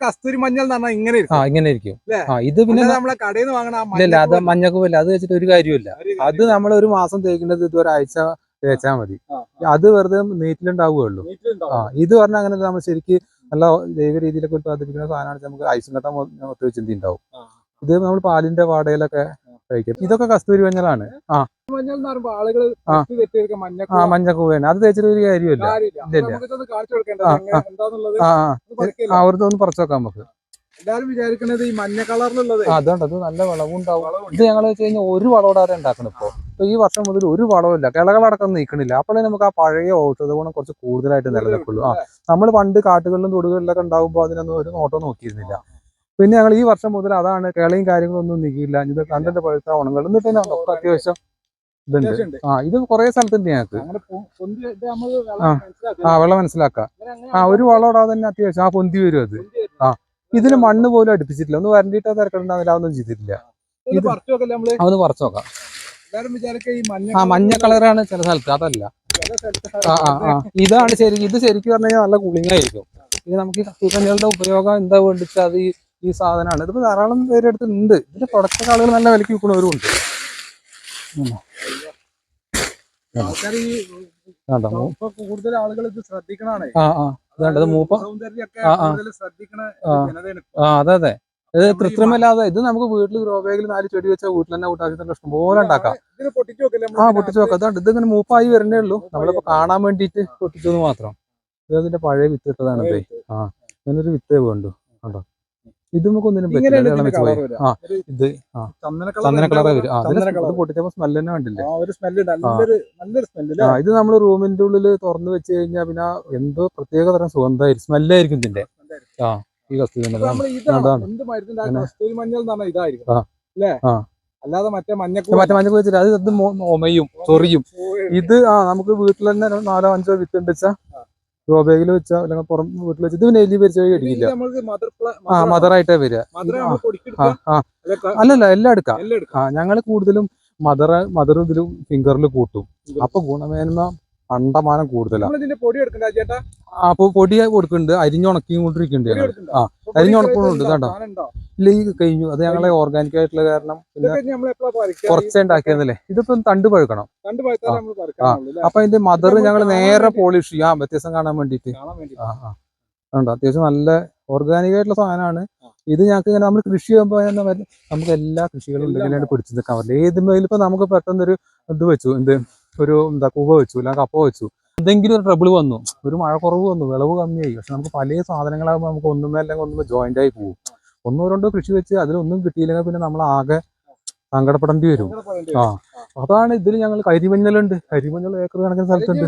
കസ്തൂരി മഞ്ഞൾ എന്ന് പറഞ്ഞാൽ ഇങ്ങനെ ആ ഇങ്ങനെ ഇരിക്കും? ആ ഇത് പിന്നെ നമ്മളെ കടയിൽ നിന്ന് വാങ്ങണ ഇല്ല അത് മഞ്ഞൾ അത് വെച്ചിട്ട് ഒരു കാര്യമില്ല അത് നമ്മൾ ഒരു മാസം തേക്കേണ്ടത് ഇത് ഒരാഴ്ച തേച്ചാൽ മതി. അത് വെറുതെ നീറ്റിലുണ്ടാവുകയുള്ളൂ. നീറ്റിലുണ്ടാവും. ആ ഇത് പറഞ്ഞാൽ അങ്ങനെ നമ്മൾ ശരിക്ക് നല്ല ജൈവ രീതിയിലൊക്കെ ഉത്പാദിപ്പിക്കുന്ന സാധനമാണ് നമുക്ക് ഐസും കട്ട ഒത്ത് ചിന്തി ഉണ്ടാവും ഇത് നമ്മൾ പാലിന്റെ വാടകയിലൊക്കെ കഴിക്കും. ഇതൊക്കെ കസ്തൂരി മഞ്ഞളാണ്. ആ. ആ. മഞ്ഞക്കൂവേന അത് തേച്ചിട്ട് ഒരു കാര്യമില്ല. ഇല്ല, ആ, ആ. ഒന്ന് പറിക്കല്ലേ? അവർക്ക് ഒന്ന് പറിച്ചു നോക്കാം നമുക്ക്. എല്ലാരും വിചാരിക്കുന്നത് ഈ മഞ്ഞ കളറിലുള്ളത്. അതുകൊണ്ട് അത് നല്ല വളവും ഉണ്ടാവും. ഇത് ഞങ്ങൾ വെച്ച് കഴിഞ്ഞാൽ ഒരു വളമിടാതെ ഉണ്ടാക്കണം ഇപ്പോ. ഇപ്പൊ ഈ വർഷം മുതൽ ഒരു വളമില്ല കിളകളടക്കം നീക്കണില്ല അപ്പോഴേ നമുക്ക് ആ പഴയ ഔഷധ ഗുണം കുറച്ച് കൂടുതലായിട്ട് നിലനിൽക്കുള്ളൂ. ആ. നമ്മൾ പണ്ട് കാട്ടുകളിലും തൊടുകളിലൊക്കെ ഉണ്ടാകുമ്പോൾ അതിനൊന്നും ഒരു നോട്ടം നോക്കിയിരുന്നില്ല. പിന്നെ ഞങ്ങൾ ഈ വർഷം മുതൽ അതാണ് കേളയും കാര്യങ്ങളൊന്നും നീക്കിയില്ല. ഇത് കണ്ടന്റെ പഴുത്ത ഉണങ്ങൾ എന്നിട്ട് തന്നെ ഒക്കെ അത്യാവശ്യം ഇതുണ്ട്. ആ ഇത് കുറെ സ്ഥലത്തുണ്ട് ഞങ്ങൾക്ക്. ആ. വെള്ളം മനസ്സിലാക്കാം. ആ ഒരു വളം ഇടാതെ തന്നെ അത്യാവശ്യം. ആ പൊന്തി വരും അത്. ആ ഇതിന് മണ്ണ് പോലും അടുപ്പിച്ചിട്ടില്ല. ഒന്ന് വരണ്ടിട്ട് തിരക്കണ്ടാവില്ല അതൊന്നും ചെയ്തിട്ടില്ല. ഇത് അതൊന്ന് പറിച്ചു നോക്കാം. ആ മഞ്ഞ കളറാണ് ചില സ്ഥലത്ത്. അതല്ല. ആ ആ ആ. ഇതാണ് ശരി. ഇത് ശരിക്കും പറഞ്ഞു കഴിഞ്ഞാൽ നല്ല കൂളിംഗ് ആയിരിക്കും. ഇത് നമുക്ക് ഈ കത്തിക്കഞ്ഞളുടെ ഉപയോഗം എന്താ വേണ്ടിച്ചാൽ അത് ഈ ഈ സാധനമാണ്. ഇതിപ്പോ ധാരാളം പേരുടെ അടുത്ത് ഉണ്ട് ഇതിന്റെ പ്രൊഡക്റ്റ് ആളുകൾ നല്ല വിലക്ക് വിൽക്കുന്നവരും ഉണ്ട്. കണ്ടോ? കൂടുതൽ ആളുകൾ ഇത് ശ്രദ്ധിക്കണാണ്. ആ ആ. ഇതാണ്ട് മൂപ്പ ആ, അതെ അതെ. ഇത് കൃത്രിമല്ലാതെ ഇത് നമുക്ക് വീട്ടിൽ ഗ്രോ ബാഗിൽ നാല് ചെടി വെച്ചാൽ വീട്ടിൽ തന്നെ കൂട്ടാക്കി ഇഷ്ടം പോലെ ഉണ്ടാക്കാം. ആ പൊട്ടിച്ചു നോക്കാം അതാണ് ഇത് ഇങ്ങനെ മൂപ്പായി വരണ്ടേ ഉള്ളൂ. നമ്മളിപ്പോ കാണാൻ വേണ്ടിട്ട് പൊട്ടിച്ചു മാത്രം. ഇത് അതിന്റെ പഴയ വിത്ത് ഇട്ടതാണ് ആ ഇങ്ങനൊരു വിത്തേ വേണ്ടു. കണ്ടോ? ഇത് നമുക്ക് ഒന്നിനും പറ്റില്ല. ആ ഇത് ആ. ചന്ദന കളർ വരും ആ ഇത് പൊട്ടിച്ചപ്പോ സ്മെൽ തന്നെ കണ്ടില്ലേ? ആ ഇത് നമ്മൾ റൂമിന്റെ ഉള്ളിൽ തുറന്നു വെച്ച് കഴിഞ്ഞാൽ പിന്നെ എന്തോ പ്രത്യേക തരം സുഗന്ധമായിരിക്കും. സ്മെല്ലായിരിക്കും ഇതിന്റെ. ആ ഈ. കസ്തൂരി മഞ്ഞൾ ഇതായിരിക്കും. ആ. അല്ലാതെ മറ്റേ മഞ്ഞ മറ്റേ മഞ്ഞൾ വെച്ചിട്ട് അത് ഒമയും ചൊറിയും. ഇത് ആ നമുക്ക് വീട്ടിൽ തന്നെ നാലോ അഞ്ചോ വിത്ത് ഉണ്ട് വെച്ചാൽ ഗ്രോ ബാഗിൽ വെച്ചാൽ അല്ലെങ്കിൽ പുറം വീട്ടിൽ വെച്ച് ഇത് പിന്നെ എലി പരിചയം അടിക്കില്ല ആ മദറായിട്ടേ വരിക. മദർ ആ, നമ്മൾ ആ പൊടിക്കെടുക്കുക ആ. അല്ലെ അല്ലല്ല എല്ലാം എടുക്കാം. എല്ലാം എടുക്കാം. ആ ഞങ്ങൾ കൂടുതലും മദർ മദർ ഇതിലും ഫിംഗറിൽ കൂട്ടും. അപ്പൊ ഗുണമേന്മ പണ്ടമാനം കൂടുതലാണ് അപ്പൊ പൊടി കൊടുക്കുന്നുണ്ട് അരിഞ്ഞുണക്കിയും കൊണ്ടിരിക്കുന്നുണ്ട് ഞങ്ങൾ ആ, അരിഞ്ഞുണക്കുന്നുണ്ട് ഉണ്ടോ? ഇല്ല ഈ കഴിഞ്ഞു. അത് ഞങ്ങളെ ഓർഗാനിക് ആയിട്ടുള്ള കാരണം പിന്നെ കുറച്ചേ ഉണ്ടാക്കിയതല്ലേ. ഇതിപ്പം തണ്ട് പഴുക്കണം. ആ. അപ്പൊ അതിന്റെ മദർ ഞങ്ങൾ നേരെ പോളിഷ് ചെയ്യാം. വ്യത്യസ്തം വ്യത്യാസം കാണാൻ വേണ്ടിട്ട്. ആ ആ. ഉണ്ട് അത്യാവശ്യം നല്ല ഓർഗാനിക് ആയിട്ടുള്ള സാധനമാണ്. ഇത് ഞങ്ങൾക്ക് ഇങ്ങനെ നമ്മൾ കൃഷി ചെയ്യുമ്പോൾ നമുക്ക് എല്ലാ കൃഷികളും ഉണ്ടെങ്കിലാണ് പിടിച്ചു നിൽക്കാൻ പറ്റില്ല. ഏത് ഇപ്പൊ നമുക്ക് പെട്ടെന്നൊരു ഇത് വെച്ചു. എന്ത്? ഒരു എന്താ കുവ വെച്ചു അല്ലെങ്കിൽ കപ്പ വെച്ചു. എന്തെങ്കിലും ഒരു ട്രബിൾ വന്നു. ഒരു മഴ കുറവ് വന്നു വിളവ് കമ്മിയായി. പക്ഷെ നമുക്ക് പല സാധനങ്ങളാകുമ്പോൾ നമുക്ക് ഒന്നുമേ അല്ലെങ്കിൽ ഒന്നുമേ ജോയിന്റ് ആയി പോകും ഒന്നോ രണ്ടോ കൃഷി വെച്ച് അതിലൊന്നും കിട്ടിയില്ലെങ്കിൽ പിന്നെ നമ്മൾ ആകെ സങ്കടപ്പെടേണ്ടി വരും. ആ. അതാണ് ഇതിൽ ഞങ്ങൾ കരിമഞ്ഞളുണ്ട്. കരിമഞ്ഞൾ ഏക്കർ കണക്കിന് സ്ഥലത്തുണ്ട്.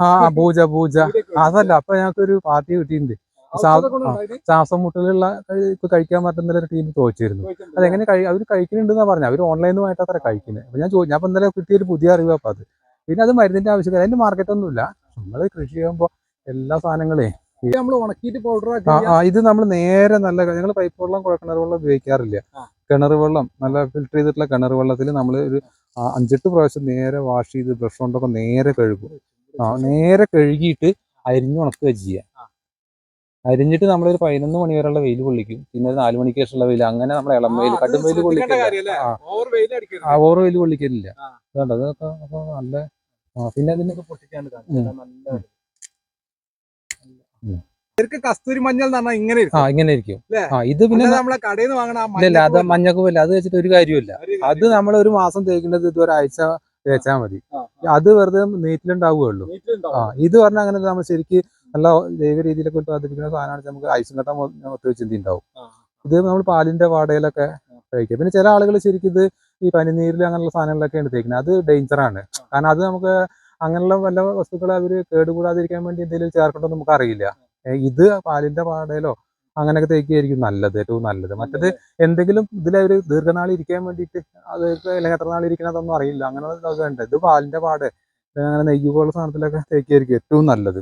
ആ പൂജ പൂജ. അതല്ല അപ്പൊ ഞങ്ങൾക്ക് ഒരു പാർട്ടി കിട്ടിയിട്ടുണ്ട്. ശ്വാസം മുട്ടലുള്ള കഴിക്കാൻ പറ്റുന്ന ഒരു ടീം ചോദിച്ചിരുന്നു. അത് അതെങ്ങനെ അവർ കഴിക്കുന്നുണ്ടെന്നാ പറഞ്ഞത് അവർ ഓൺലൈനുമായിട്ട് അത്ര കഴിക്കുന്നത് അപ്പൊ ഞാൻ ചോദിച്ചു ഞാൻ ഇപ്പൊ ഇന്നലെ കിട്ടിയ ഒരു പുതിയ അറിവ് അപ്പൊ അത്. പിന്നെ അത് മരുന്നിന്റെ ആവശ്യമില്ല. അതിന്റെ മാർക്കറ്റ് ഒന്നുമില്ല. നമ്മൾ കൃഷി ചെയ്യുമ്പോൾ എല്ലാ സാധനങ്ങളെ ഇത് നമ്മൾ നേരെ നല്ല ഞങ്ങൾ പൈപ്പ് വെള്ളം കിണർ വെള്ളം ഉപയോഗിക്കാറില്ല. കിണർ വെള്ളം നല്ല ഫിൽറ്റർ ചെയ്തിട്ടുള്ള കിണർ വെള്ളത്തിൽ നമ്മൾ ഒരു അഞ്ചെട്ട് പ്രാവശ്യം നേരെ വാഷ് ചെയ്ത് ബ്രഷ് കൊണ്ടൊക്കെ നേരെ കഴുകും. ആ നേരെ കഴുകിയിട്ട് അരിഞ്ഞുണക്കുക ചെയ്യുക അരിഞ്ഞിട്ട് നമ്മളൊരു പതിനൊന്ന് മണി വരെയുള്ള വെയിൽ കൊള്ളിക്കും. പിന്നെ ഒരു നാല് മണിക്ക് ശേഷമുള്ള വെയിൽ. അങ്ങനെ നമ്മൾ ഇളം വെയിൽ കടും വെയിൽ കൊള്ളിക്കില്ല? ആ. ഓവർ വെയിൽ അടിക്കരുത്. ആ ഓറോ വെയിൽ കൊള്ളിക്കലില്ല. ആ. അതുകൊണ്ട് അതൊക്കെ അപ്പൊ നല്ല പിന്നെ അതിനൊക്കെ പൊട്ടിക്കാണ്ട് കസ്തൂരി മഞ്ഞൾ ഇങ്ങനെ ആ ഇങ്ങനെ ഇരിക്കും. ല്ലേ? ആ ഇത് പിന്നെ നമ്മളെ കടയിൽ നിന്ന് വാങ്ങണ ആ ഇല്ല അത് മഞ്ഞക്കുമല്ല അത് വെച്ചിട്ട് ഒരു കാര്യമില്ല അത് നമ്മൾ ഒരു മാസം തേക്കേണ്ടത് ഇത് ഒരാഴ്ച തേച്ചാൽ മതി അത് വെറുതെ നീറ്റിലുണ്ടാവുകയുള്ളൂ. നീറ്റിലുണ്ടാവും. ആ ഇത് പറഞ്ഞാൽ അങ്ങനെ നമ്മൾ ശരിക്ക് നല്ല ജൈവ രീതിയിലൊക്കെ ഉത്പാദിപ്പിക്കുന്ന സാധനമാണ് നമുക്ക് ഐസും കട്ട ഒത്ത് ചിന്തി ഉണ്ടാവും ഇത് നമ്മൾ പാലിന്റെ വാടയിലൊക്കെ കഴിക്കുക പിന്നെ ചില ആളുകൾ ശരിക്കും ഇത് ഈ പനിനീരിൽ അങ്ങനെയുള്ള സാധനങ്ങളിലൊക്കെയാണ് തേക്കുന്നത് അത് ഡേഞ്ചറാണ് കാരണം അത് നമുക്ക് അങ്ങനെയുള്ള വല്ല വസ്തുക്കളെ അവർ കേടുകൂടാതിരിക്കാൻ വേണ്ടി എന്തെങ്കിലും ചേർക്കണ്ടോ നമുക്ക് അറിയില്ല ഇത് പാലിന്റെ പാടയിലോ അങ്ങനെയൊക്കെ തേക്കുകയായിരിക്കും നല്ലത് ഏറ്റവും നല്ലത്. മറ്റത് എന്തെങ്കിലും ഇതിൽ അവർ ദീർഘനാൾ ഇരിക്കാൻ വേണ്ടിയിട്ട് അത് അല്ലെങ്കിൽ എത്ര നാൾ ഇരിക്കണതൊന്നും അറിയില്ല. അങ്ങനെ ഇതൊക്കെ ഉണ്ട്. ഇത് പാലിന്റെ പാട് അങ്ങനെ നെയ്യ് പോലുള്ള സാധനത്തിലൊക്കെ തേക്കുകയായിരിക്കും ഏറ്റവും നല്ലത്.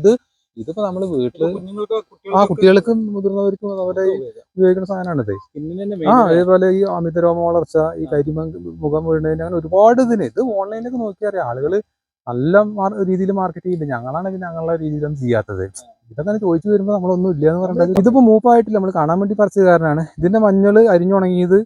ഇത് ഇതിപ്പോ നമ്മൾ വീട്ടിൽ ആ കുട്ടികൾക്കും മുതിർന്നവർക്കും അവരെ ഉപയോഗിക്കുന്ന സാധനമാണിത്. ആ അതേപോലെ ഈ അമിത രോമ വളർച്ച ഈ കരിമ മുഖം വീഴുന്നതിന് അങ്ങനെ ഒരുപാട് ഇതിന്. ഇത് ഓൺലൈനിലൊക്കെ നോക്കിയാൽ ആളുകൾ നല്ല രീതിയിൽ മാർക്കറ്റ് ചെയ്യില്ല ഞങ്ങളാണ് ഇത് ഞങ്ങളുടെ രീതിയിലൊന്നും ചെയ്യാത്തത്. ഇതൊക്കെ ചോദിച്ചു വരുമ്പോൾ നമ്മളൊന്നും ഇല്ല എന്ന് പറഞ്ഞത് ഇതിപ്പോ മൂപ്പായിട്ടില്ല. നമ്മൾ കാണാൻ വേണ്ടി പറിച്ചത് കാരണമാണ് ഇതിന്റെ മഞ്ഞൾ അരിഞ്ഞുണങ്ങിയത്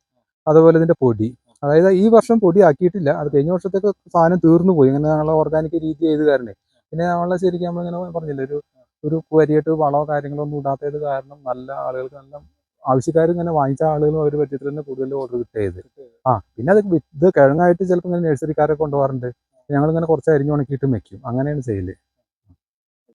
അതുപോലെ ഇതിന്റെ പൊടി. അതായത് ഈ വർഷം പൊടി ആക്കിയിട്ടില്ല അത് കഴിഞ്ഞ വർഷത്തേക്ക് സാധനം തീർന്നു പോയി. ഇങ്ങനെ ഞങ്ങളെ ഓർഗാനിക് രീതി ചെയ്ത് കാരണം പിന്നെ നമ്മളെ ശരിക്കും നമ്മളിങ്ങനെ പറഞ്ഞില്ലേ ഒരു ഒരു വരിയായിട്ട് വളമോ കാര്യങ്ങളോ ഒന്നും ഇടാത്തത് കാരണം നല്ല ആളുകൾക്ക് നല്ല ആവശ്യക്കാർ ഇങ്ങനെ വാങ്ങിച്ച ആളുകളും അവർ പറ്റിയിട്ട് തന്നെ കൂടുതൽ ഓർഡർ കിട്ടിയത്. ആ പിന്നെ അത് ഇത് കിഴങ്ങായിട്ട് ചിലപ്പോൾ ഇങ്ങനെ നഴ്സറിക്കാരെ കൊണ്ടുപോകാറുണ്ട്. ഞങ്ങളിങ്ങനെ കുറച്ച് അരിഞ്ഞുണക്കിയിട്ട് വെക്കും. അങ്ങനെയാണ് ചെയ്യൽ.